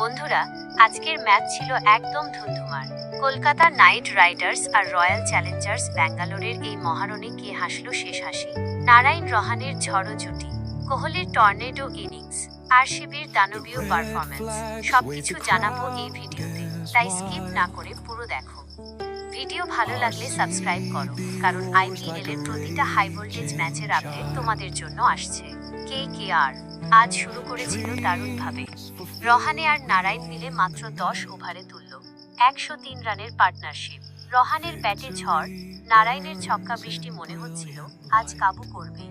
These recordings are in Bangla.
বন্ধুরা, আজকের ম্যাচ ছিল একদম ধুন্ধুমার। কলকাতা নাইট রাইডার্স আর রয়্যাল চ্যালেঞ্জার্স ব্যাঙ্গালোরের এই মহারণে কে হাসলো শেষ হাসি? নারায়ণ রহানের ঝড়ো জুটি, কোহলির টর্নেডো ইনিংস আর শিবির দানবীয় পারফরমেন্স সবকিছু জানাব এই ভিডিওতে। তাই স্কিপ না করে পুরো দেখো। ভিডিও ভালো লাগলে সাবস্ক্রাইব করো, কারণ আইপিএল এর প্রতিটা হাই ভোল্টেজ ম্যাচের আপডেট তোমাদের জন্য আসছে। কে কে আর আজ শুরু করেছিল দারুণভাবে। রহানে আর নারায়ণ মিলে মাত্র দশ ওভারে তুলল। একশো তিন রানের পার্টনারশিপ রহানের ব্যাটে ঝড়, নারায়ণের ছক্কা বৃষ্টি মনে হচ্ছিল, আজ কাবু করবে।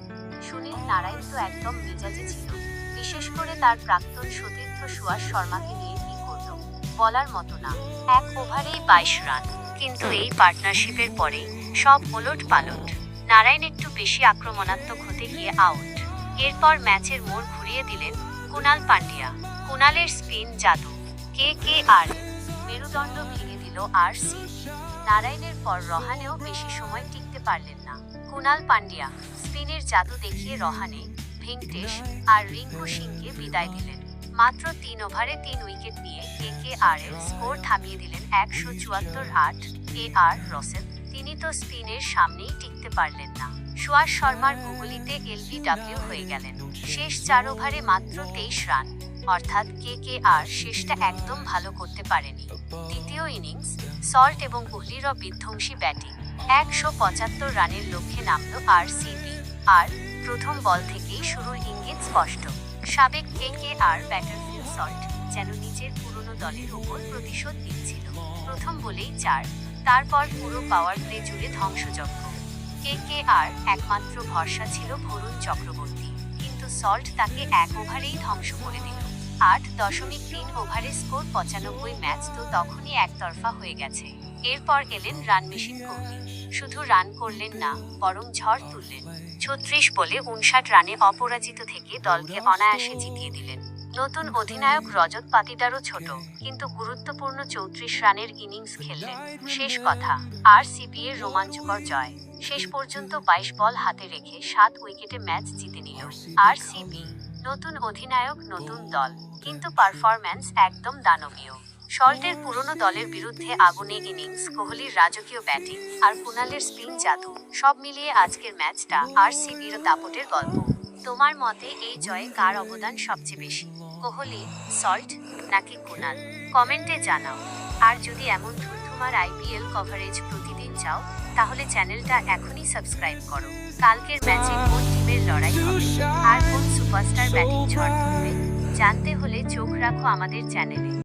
সুনীল নারায়ণ তো একদম মেজাজে ছিল। বিশেষ করে তার প্রাক্তন সতীর্থ সুয়াস শর্মাকে নিয়ে কি করল? বলার মতো না। এক ওভারেই বাইশ রান। কিন্তু এই পার্টনারশিপের পরে সব ওলট পালট। নারায়ণ একটু বেশি আক্রমণাত্মক হতে গিয়ে আউট এরপর ম্যাচের মোড় ঘুরিয়ে দিলেন কুনাল পান্ডিয়া। কুনালের স্পিন জাদু। কে কে আর মেরুদণ্ড ভেঙে দিল আর সি নারায়ণের পর রহানেও বেশি সময় টিকতে পারলেন না। কুনাল পান্ডিয়া স্পিনের জাদু দেখিয়ে রহানে, ভেঙ্কটেশ আর রিঙ্কু সিংকে বিদায় দিলেন। মাত্র তিন ওভারে তিন উইকেট নিয়ে কে কে আর এর স্কোর থামিয়ে দিলেন একশো চুয়াত্তর আট কে আর রসেল। তিনি তো স্পিনের সামনেই টিকতে পারলেন না। সুয়াস শর্মার গুগলিতে এলবিডব্লিউ হয়ে গেলেন। শেষ চার ওভারে মাত্র তেইশ রান। অর্থাৎ কে কে আর শেষটা একদম ভালো করতে পারেনি। দ্বিতীয় ইনিংস, সল্ট এবং কোহলিরও বিধ্বংসী ব্যাটিং। একশো পঁচাত্তর রানের লক্ষ্যে নামল আর সিবি আর প্রথম বল থেকেই শুরুর ইঙ্গিত স্পষ্ট। সাবেক K K R batter Phil Salt যেন নিজের পুরনো দলের ওপর প্রতিশোধ নিচ্ছিল। প্রথম বলেই চার, তারপর পুরো পাওয়ার প্লে জুড়ে ধ্বংসযজ্ঞ। কে কে আর একমাত্র ভরসা ছিল ভরুণ চক্রবর্তী, কিন্তু সল্ট তাকে এক ওভারেই ধ্বংস করে দিল। আট দশমিক তিন ওভারে স্কোর পঁচানব্বই ম্যাচ তো তখনই একতরফা হয়ে গেছে। এরপর এলেন রান মেশিন কোহলি শুধু রান করলেন না, বরং ঝড় তুললেন। ছত্রিশ বলে উনষাট রানে অপরাজিত থেকে দলকে অনায়াসে জিতিয়ে দিলেন। নতুন অধিনায়ক রজত পাতিদারও ছোট, কিন্তু গুরুত্বপূর্ণ চৌত্রিশ রানের ইনিংস খেললেন। শেষ কথা আর সিবি এর রোমাঞ্চকর জয়। শেষ পর্যন্ত বাইশ বল হাতে রেখে সাত উইকেটে ম্যাচ জিতে নিল আর সিবি নতুন অধিনায়ক, নতুন দল, কিন্তু পারফরম্যান্স একদম দানবীয়। সল্টের পুরনো দলের বিরুদ্ধে আগুনে ইনিংস, কোহলির রাজকীয় ব্যাটিং আর কুনালের স্পিন জাদু, সব মিলিয়ে আজকের ম্যাচটা আর সিবির দাপটের গল্প। তোমার মতে এই জয়ে কার অবদান সবচেয়ে বেশি, কোহলি সল্ট নাকি কুনাল কমেন্টে জানাও। আর যদি এমন ধুমধুমার আইপিএল কভারেজ প্রতিদিন চাও, তাহলে চ্যানেলটা এখনই সাবস্ক্রাইব করো। কালকের ম্যাচে কোন টিমের লড়াই হবে আর কোন সুপারস্টার ব্যাটিং ঝড় তুলবে জানতে হলে চোখ রাখো আমাদের চ্যানেলে।